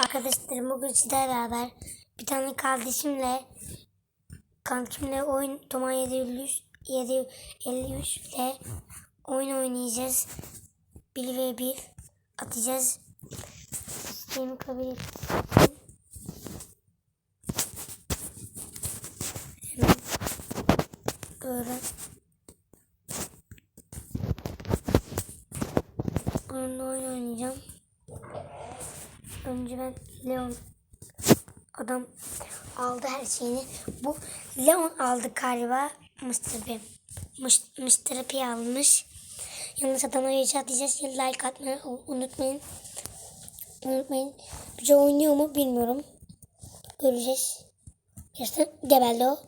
Arkadaşlarım bugün sizlerle beraber bir tane kardeşimle kankimle oyun Toma 753 753 ile oyun oynayacağız. 1 ve 1 atacağız. İsteğimi kabul. Hemen böyle. Onunla oyun oynayacağım. Önce ben Leon adam aldı her şeyini. Bu Leon aldı galiba. Mr. P. Mr. P almış. Yalnız adama geç atacağız. Like atmayı unutmayın. Unutmayın. Bize oynuyor mu bilmiyorum. Göreceğiz. Gerçekten gebeldi o.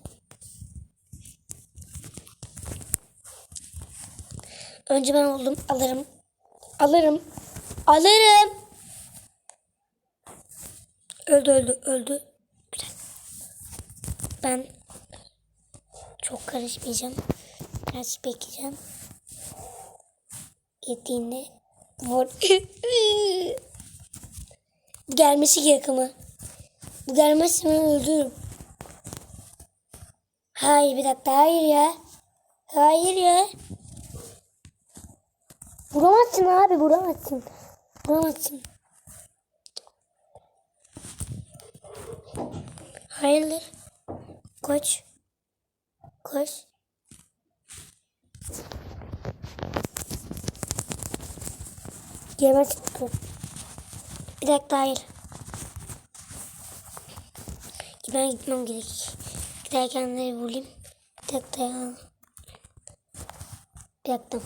Önce ben oldum. Alırım. Alırım. Alırım. Öldü öldü öldü. Güzel. Ben çok karışmayacağım. Biraz bekleyeceğim. Yettiğinde vur. Gelmesi yakımı. Bu gelmezse ben öldürürüm. Hayır bir dakika hayır ya. Hayır ya. Vuramazsın abi vuramazsın. Vuramazsın. Hayırdır? Koç. Koş. Yeme çıktı. Bir dakika hayır. Ben gitmem gerek. Giderken de bulayım. Bir dakika ya. Bir dakika.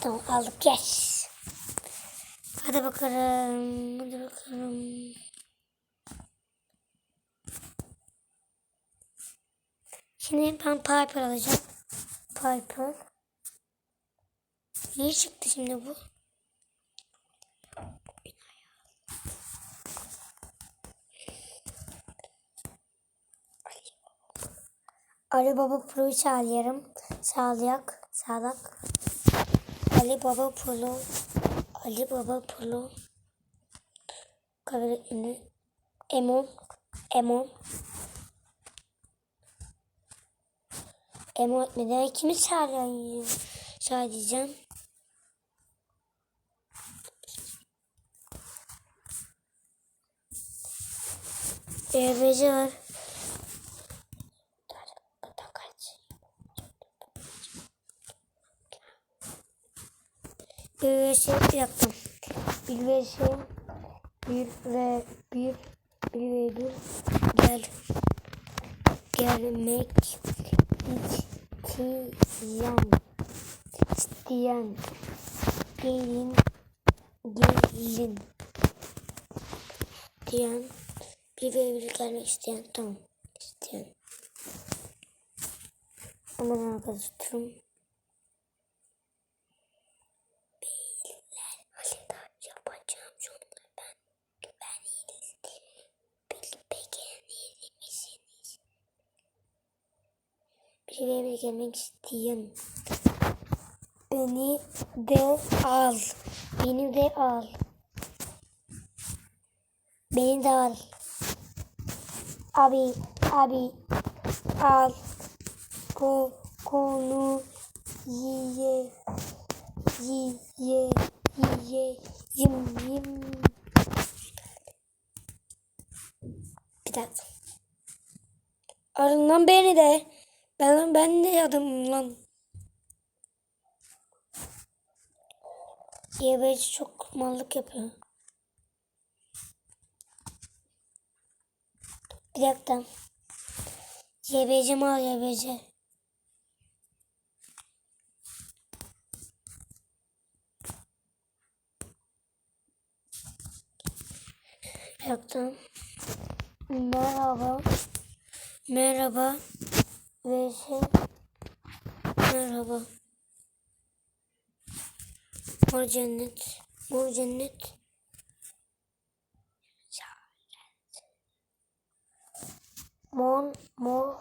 Tamam aldık yes. Hadi bakalım. Hadi bakalım. Şimdi ben Piper alacağım. Piper. Niye çıktı şimdi bu? Ali Baba Pro'yu çağırıyorum. Sağlayak. Sağlak. Ali Baba Pro. Ali Baba Pro. Kaverekini. Emon. Emon. Emon etmeden kimi çağırıyorum? Çağıracağım. EBC var. Bir bir dakika. Bir vs bir ve bir bir ve bir gel gelmek isteyen isteyen gelin gelin. Diyen bir bir gelmek isteyen tamam isteyen. Ama ben arkadaşlarım beyler Halil'den yapacağım şunları ben güvenliyiz peki beğenir misiniz bir ve bir gelmek isteyen beni de al beni de al Beni de al. Abi, abi, al. Ko, konu, yiye, yiye, yiye, yim, yim. Bir dakika. Arın lan beni de. Ben, ben de adamım lan. Yebeci çok mallık yapıyor. Bir dakika. YBC mi al YBC? Bir. Merhaba. Merhaba. VS. Merhaba. Mor cennet. Mor cennet. Mor, mor,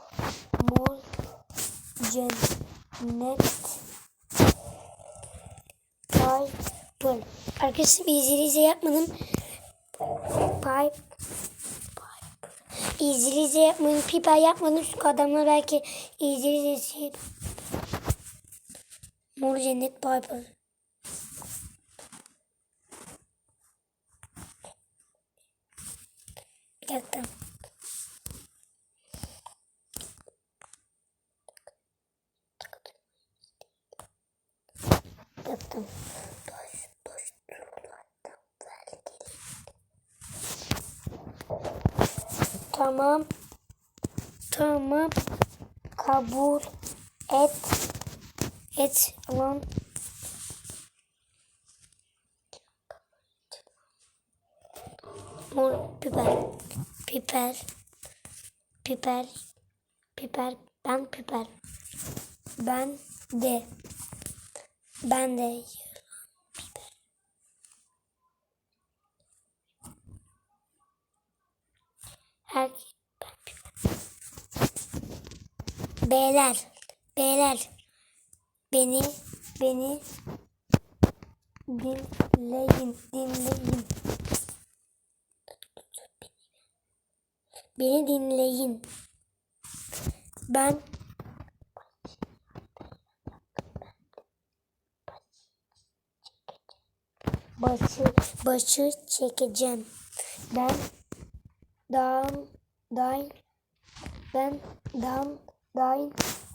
mor, cennet, Böyle. Arkadaşlar izleyici yapmadım. Pipe. İzleyici yapmadım. Piper yapmadım. Çünkü adamlar belki izleyici Mor cennet Piper. Bir dakika. Yaptım. Taş, taş, durulardan belki. Tamam. Tamam. Kabul et. Et lan. Mor biber. Piper. Piper. Piper. Ben piper. Ben de. Ben de biber. Her ben biber. Beyler, beyler. Beni, beni dinleyin, dinleyin. Beni dinleyin. Ben başı başı çekeceğim. Ben dam day ben dam day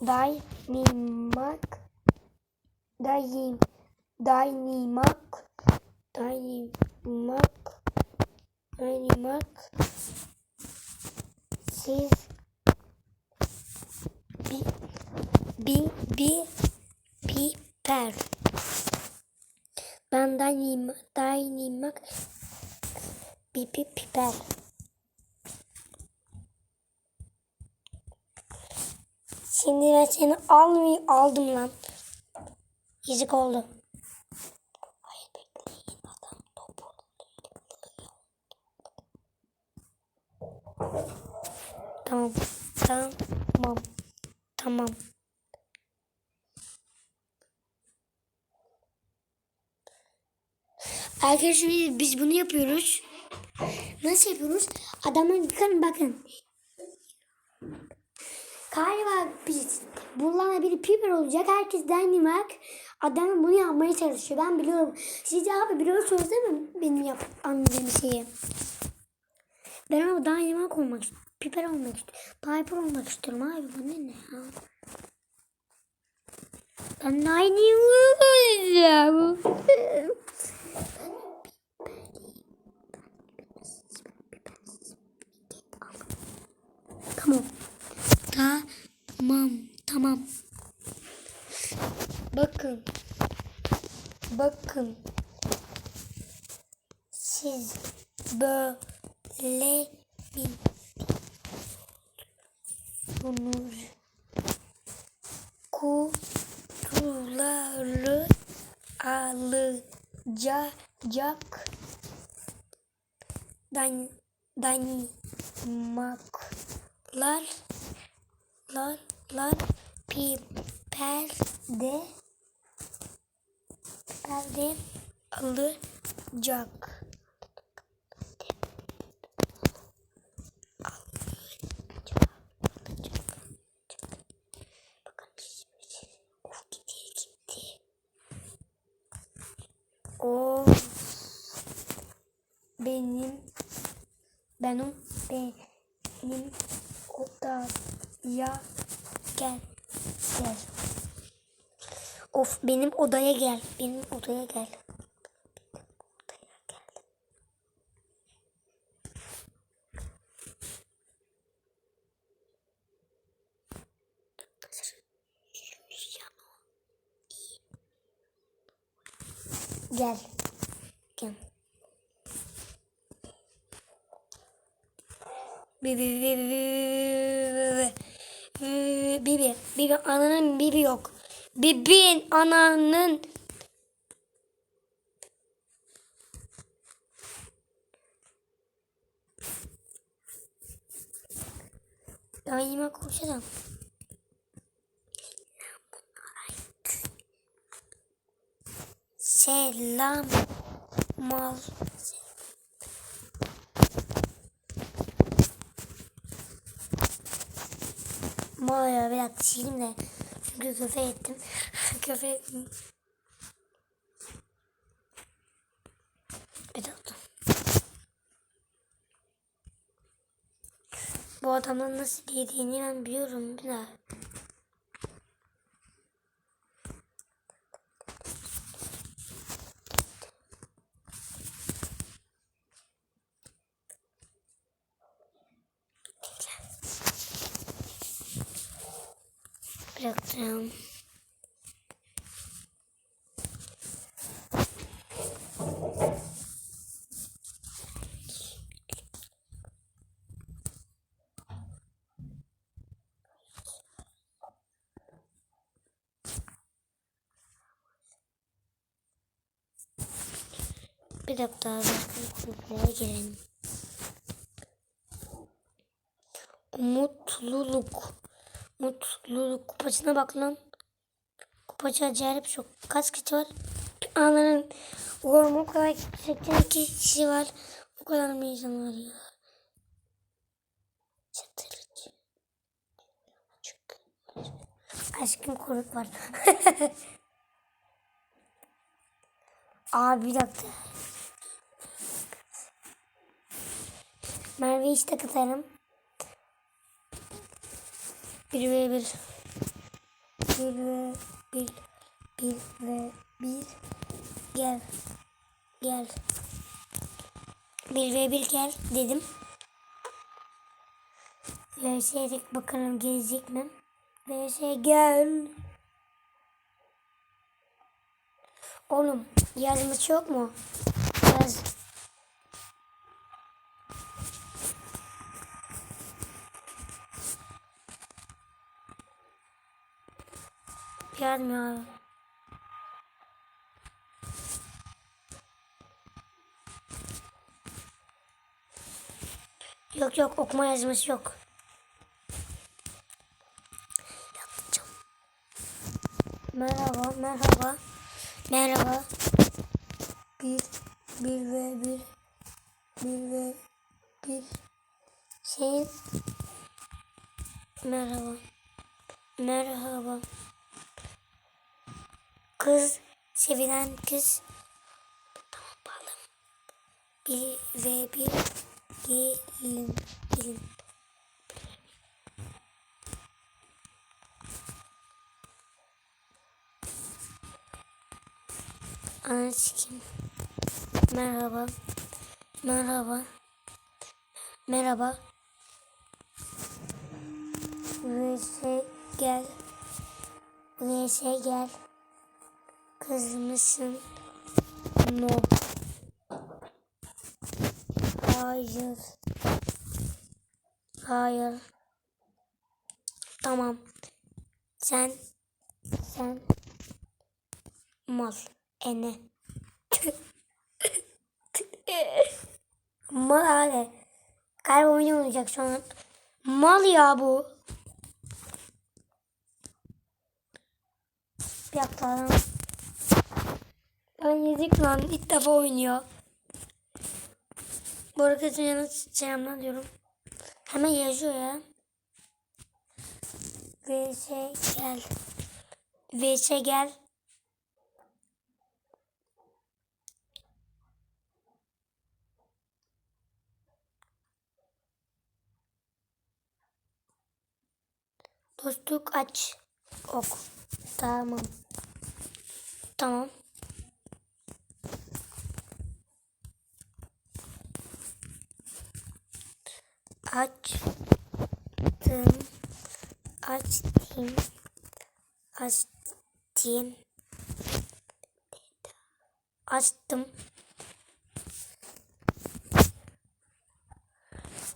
daynimak dayım daynimak daynimak daynimak siz bir bir bir piper ben daynim, daynimak pipi piper. Şimdi ben seni almayı aldım lan. Yazık oldu. Tamam. Tamam. Tamam. Arkadaşlar biz, biz bunu yapıyoruz. Nasıl yapıyoruz? Adamın bakın bakın. Galiba biz bunlarla biri piper olacak. Herkes Dynamax. Adam bunu yapmaya çalışıyor. Ben biliyorum. Siz abi biliyorsunuz değil mi benim yap anladığım şeyi? Ben ama Dynamax olmak istiyorum. Piper olmak istiyorum. Piper olmak istiyorum abi. Bu ne ne ya? Ben Dynamax olacağım. Tamam. Tamam. Tamam. Bakın. Bakın. Siz böyle bunun kutuları alacak dan danimaklar lar lar piperde piperde alacak. O benim benim benim odaya gel gel. Of benim odaya gel. Benim odaya gel. Odaya gel. Gel. Gel. Bibi bibi bibi bibi bibi bibi ananın bibi yok. Bibin ananın Daima konuşacağım. Selam Mal. Mal ya bir dakika sileyim de. Çünkü köfe ettim. köfe ettim. Bir dakika. Bu adamın nasıl yediğini ben biliyorum. Bir daha. Bıraktım. Bir dakika başka kulüplere girelim. Mutluluk. Kupacına bak lan. Kupacı acayip çok. Kaç kişi var? Anların uğurma o kadar 82 kişi var. O kadar mı insan var ya? Çatırıcı. Aşkım koruk var. Abi bir dakika. Merve işte katarım. Bir ve bir. Bir ve bir. Bir ve bir. Gel. Gel. Bir ve bir gel dedim. VS'ye bakalım gelecek mi? VS gel. Oğlum yazmış yok mu? Yazmıyor. Yok yok okuma yazması yok. Yapacağım. Merhaba merhaba. Merhaba. Bir, bir ve bir, bir ve bir. Şey. Merhaba. Merhaba. Kız, sevilen kız. Tamam balım. Bir ve bir. Gelin, gelin. Aşkım. Merhaba. Merhaba. Merhaba. VS gel. VS gel. Kız mısın? No. Hayır. Hayır. Tamam. Sen sen mal ene. Mal abi. Galiba oyun oynayacak şu an. Mal ya bu. Bir dakika. Ben yedik lan. İlk defa oynuyor. Bu arkadaşın yanına selamlar diyorum. Hemen yazıyor ya. VS gel. VS gel. Dostluk aç. Ok. Tamam. Tamam. Açtım. Açtım. Açtım. Açtım.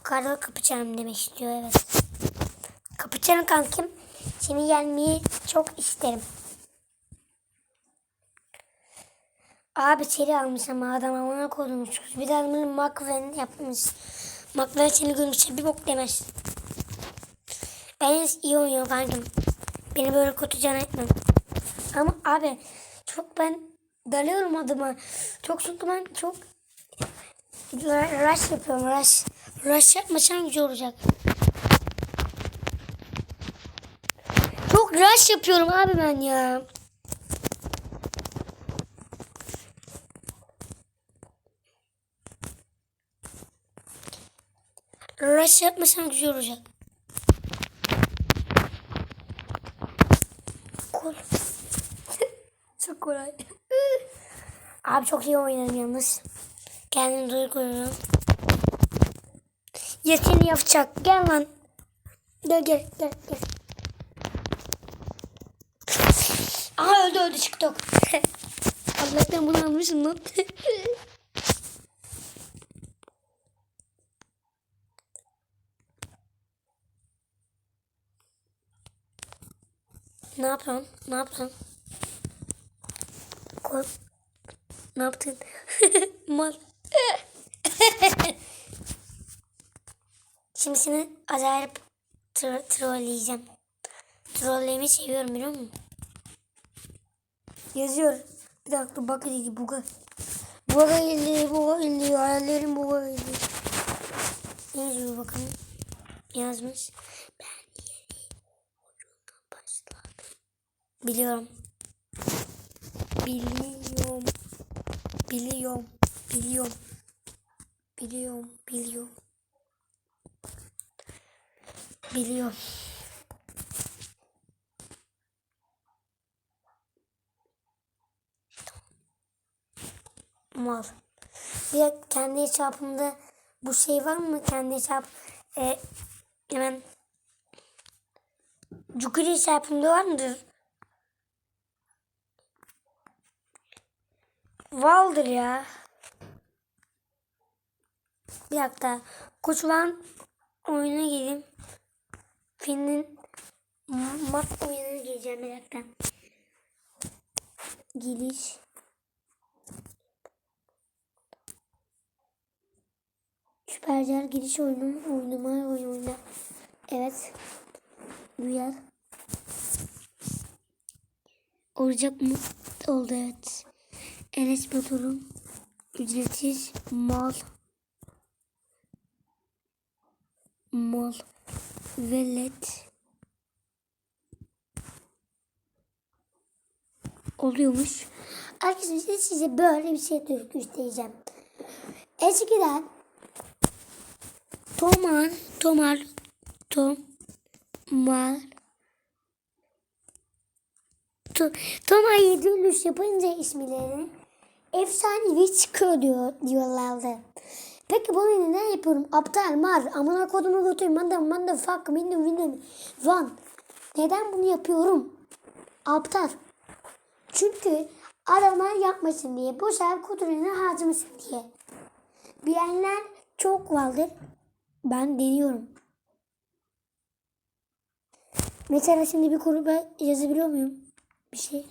Karı kapıcağım demek istiyor evet. Kapıcağım kankim. Seni gelmeyi çok isterim. Abi seri almış ama adam amına koydum. Bir de adamın makven yapmış. Makven seni görmüşse bir bok demez. Ben iyi oynuyorum kankim. Beni böyle kötü can etmem. Ama abi çok ben dalıyorum adıma. Çok çünkü ben çok rush yapıyorum rush. Rush yapmasam güzel olacak. Çok rush yapıyorum abi ben ya. Rush yapmasam güzel olacak. Kol. çok kolay. Abi çok iyi oynadım yalnız. Kendimi duyguyorum. Yetini yapacak. Gel lan. Gel gel gel gel. Aha öldü öldü çıktı. Allah'tan bunu almışım lan. ne yapıyorsun? Ne yaptın? Kork. Ne yaptın? Mal. Şimdi seni acayip tro trolleyeceğim. Trollemeyi seviyorum biliyor musun? Yazıyor. Bir dakika bak dedi buga. Buga geldi, buga geldi, hayallerim buga geldi. Ne yazıyor bakalım. Yazmış. Biliyorum. Biliyorum. Biliyorum. Biliyorum. Biliyorum. Biliyorum. Biliyorum. Mal. Bir kendi hesabımda bu şey var mı? Kendi hesap e, hemen Cukuri hesabımda var mıdır? Vardır ya. Bir dakika. Koçulan oyuna gireyim. Finn'in mat oyununa gireceğim bir dakika. Giriş. Süpercer giriş oyunu oynamaya oyunda. Evet. Uyar. Olacak mı? Oldu evet. Enes Batur'un ücretsiz mal mal velet oluyormuş. Arkadaşlar size böyle bir şey göstereceğim. Eskiden Tomar, Tomar, Tomar, to, Tomar yediriş yapınca isimlerini efsanevi çıkıyor diyor, diyorlardı. Peki bunu neden yapıyorum? Aptal, mar, amına kodumu götüreyim, manda, manda, fuck, mindim, mindim, van. Neden bunu yapıyorum? Aptal. Çünkü adamlar yapmasın diye, bu sefer kudretini harcamasın diye. Bilenler çok vardır. Ben deniyorum. Mesela şimdi bir gruba yazabiliyor muyum? Bir şey.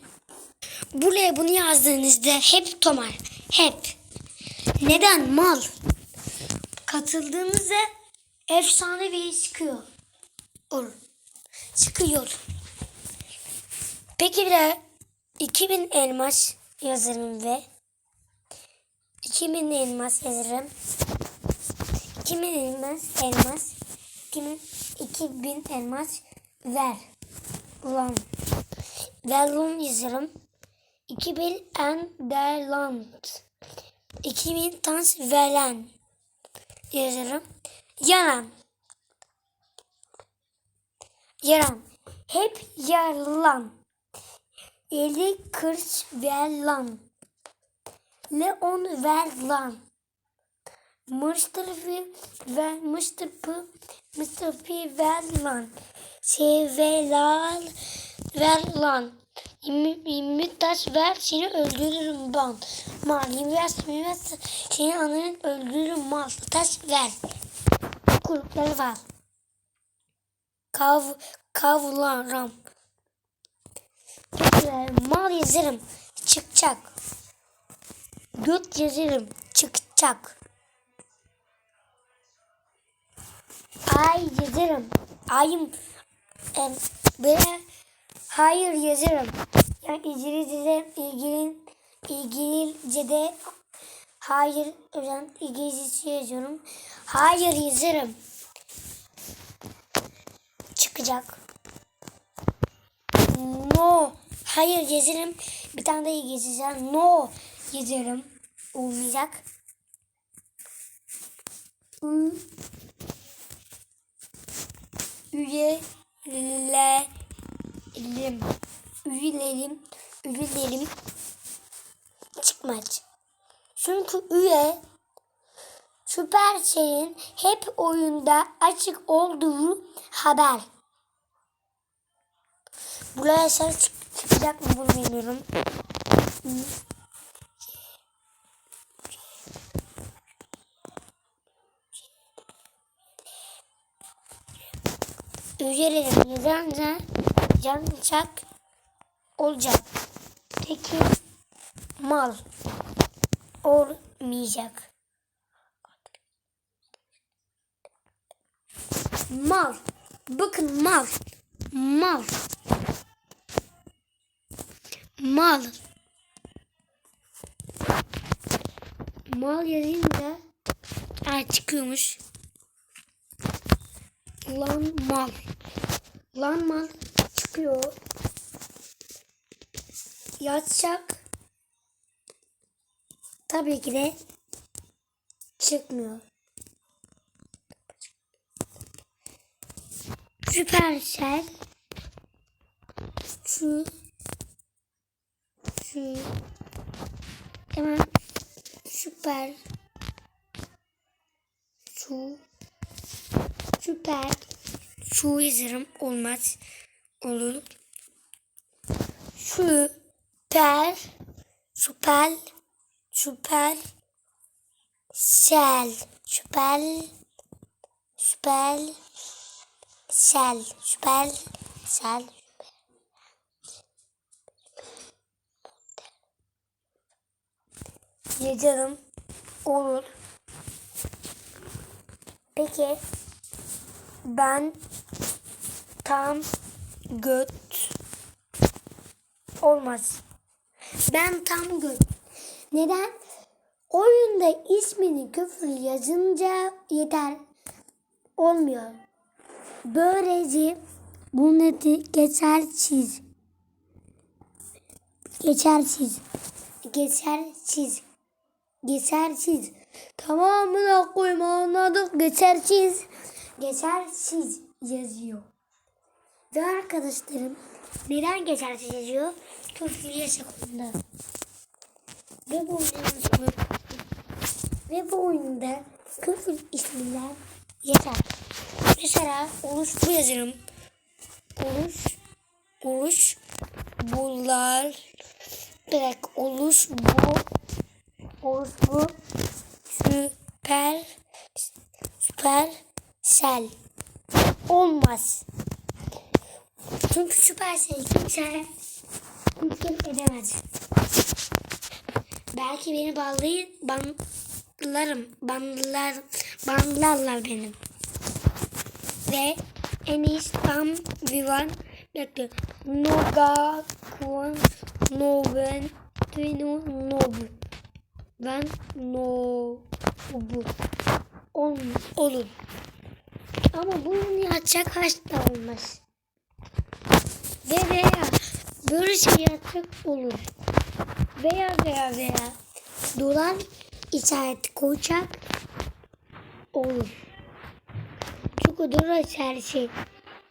Buraya bunu yazdığınızda hep Tomar. Hep. Neden? Mal. Katıldığınızda efsane bir çıkıyor. Olur. Çıkıyor. Peki bir de 2000 elmas yazarım ve 2000 elmas yazarım. 2000 elmas elmas 2000, 2000 elmas ver ulan ver lan yazarım 2000 en derland 2000 tans veren yazarım yanan yaran hep yarlan 50 kırç ver lan Leon ver lan Mr. P ve Mr. P Mr. P ver lan. Sevelal ver Müttaş ver seni öldürürüm ben. Mal invest invest seni ananın öldürürüm mal. Taş ver. Kulüpleri var. Kav kavlarım. Mal yazarım. Çıkacak. Göt yazarım. Çıkacak. Ay yazarım. Ayım. E, böyle hayır yazarım. Yani İngilizce ilgili İngilizce'de hayır hocam İngilizce yazıyorum. Hayır yazarım. Çıkacak. No. Hayır yazarım. Bir tane daha İngilizce. No yazarım. Olmayacak. Ü üyelerim üyelerim üyelerim çıkmaz. Çünkü üye Süpersel'in hep oyunda açık olduğu haber. Buraya ses çık- çıkacak mı bunu bilmiyorum. Üyelerim yazanca yanacak olacak. Peki mal olmayacak. Mal. Bakın mal. Mal. Mal. Mal yazınca Aa, çıkıyormuş. Lan mal. Lan mal çıkıyor. Yatacak. Tabii ki de çıkmıyor. Süpersel şu. Şu. Hemen süper. Şu. Süper. Şu yazarım olmaz olur. Süper süper süper sel süper süper sel süper sel yazarım olur. Peki ben tam göt olmaz. Ben tam göt. Neden? Oyunda ismini küfür yazınca yeter. Olmuyor. Böylece bunu geçersiz. Geçersiz. Geçersiz. Geçersiz. Tamamına koyma anladık. Geçersiz. Geçersiz yazıyor. Ve arkadaşlarım neden geçersiz yazıyor? Küfür yasak onda. Ve bu oyunda ve bu oyunda küfür isminden yeter. Mesela oluş bu yazarım. Oluş oluş bunlar direkt oluş bu oluş bu süper süper sel olmaz. Çünkü süpersel kimse mümkün edemez. Belki beni bağlayın, banlarım, banlar, banlarlar benim. Ve en iyisi tam vivan bekle. Noga kuan noven twinu nobu. Ben no bu. Ol, olur. Ama bunu yapacak haşta olmaz. Ve veya böyle şey yapacak olur. Veya veya veya dolar işareti koyacak olur. Çünkü dolar işareti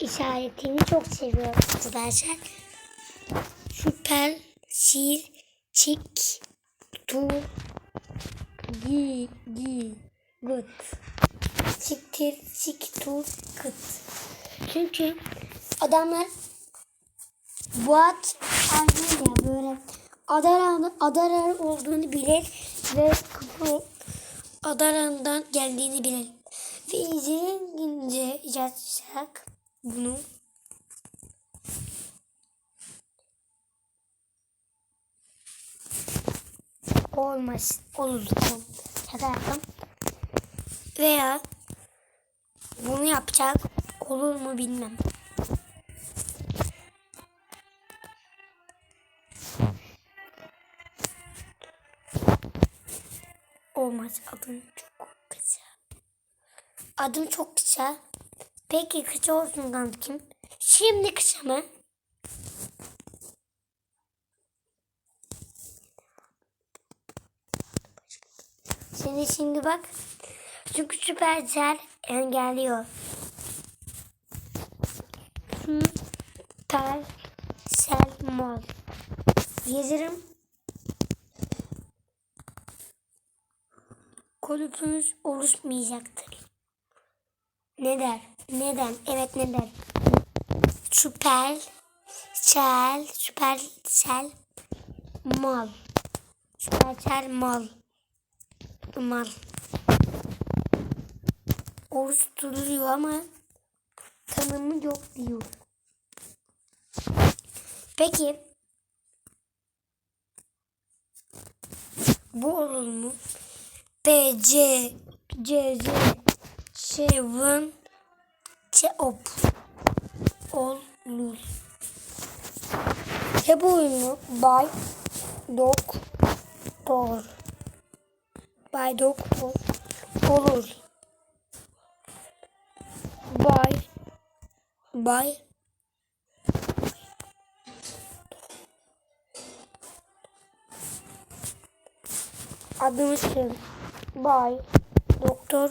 işaretini çok seviyorum arkadaşlar. Süper sil çik tu gi gi gıt siktir sik tu kıt. Çünkü adamlar Boğat anne ya böyle Adaran, Adaran olduğunu bilir ve bu Adaran'dan geldiğini bilir. Ve izleyince yazsak bunu olmaz. Olur. Şaka yaptım. Veya bunu yapacak olur mu bilmem. Olmaz. Adım çok kısa. Adım çok kısa. Peki kısa olsun kankim. Şimdi kısa mı? Seni şimdi bak. Çünkü Süpersel engelliyor. Süpersel Mall. Yazarım. Kulübümüz oluşmayacaktır. Neden? Neden? Evet neden? Süper Sel Süpersel Mal Süpersel Mal Mal oluşturuluyor ama tanımı yok diyor. Peki bu olur mu? B C C C Seven Çeop olur. Hep oyunu Bay Doktor Bay Doktor olur. Bay Bay Adımı söyle. Bay Doktor.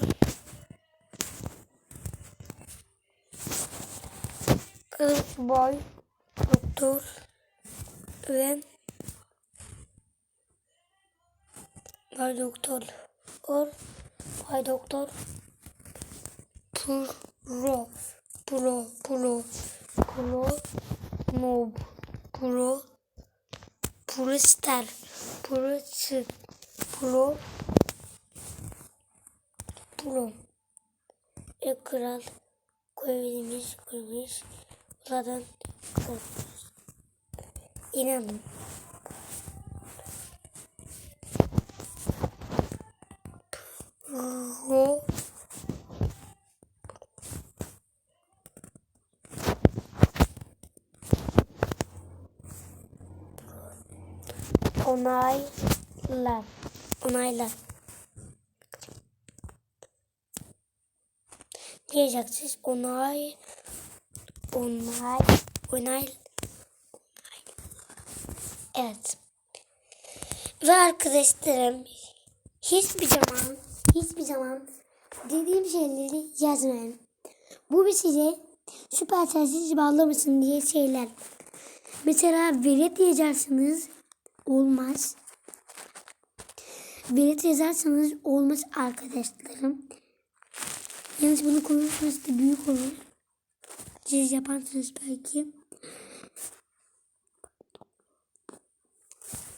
Bay Doktor. Ve Bay Doktor. Or Bay Doktor. Pro Pro Pro Pro Nob Pro Pro Star Pro Sık Pro Pro Ekran koyabiliriz koyabiliriz buradan koyabiliriz İnanın. Pro onayla. Onayla diyeceksiniz onay onay onay evet. Ve arkadaşlarım hiçbir zaman hiçbir zaman dediğim şeyleri yazmayın. Bu bir size süper sensiz bağlamasın diye şeyler. Mesela velet yazarsınız olmaz. Velet yazarsanız olmaz arkadaşlarım Yalnız bunu konuşması da büyük olur. Siz yaparsınız belki.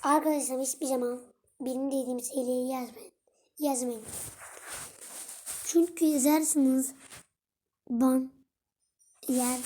Arkadaşlar hiçbir zaman benim dediğim şeyleri yazmayın. Yazmayın. Çünkü yazarsanız ban yersiniz.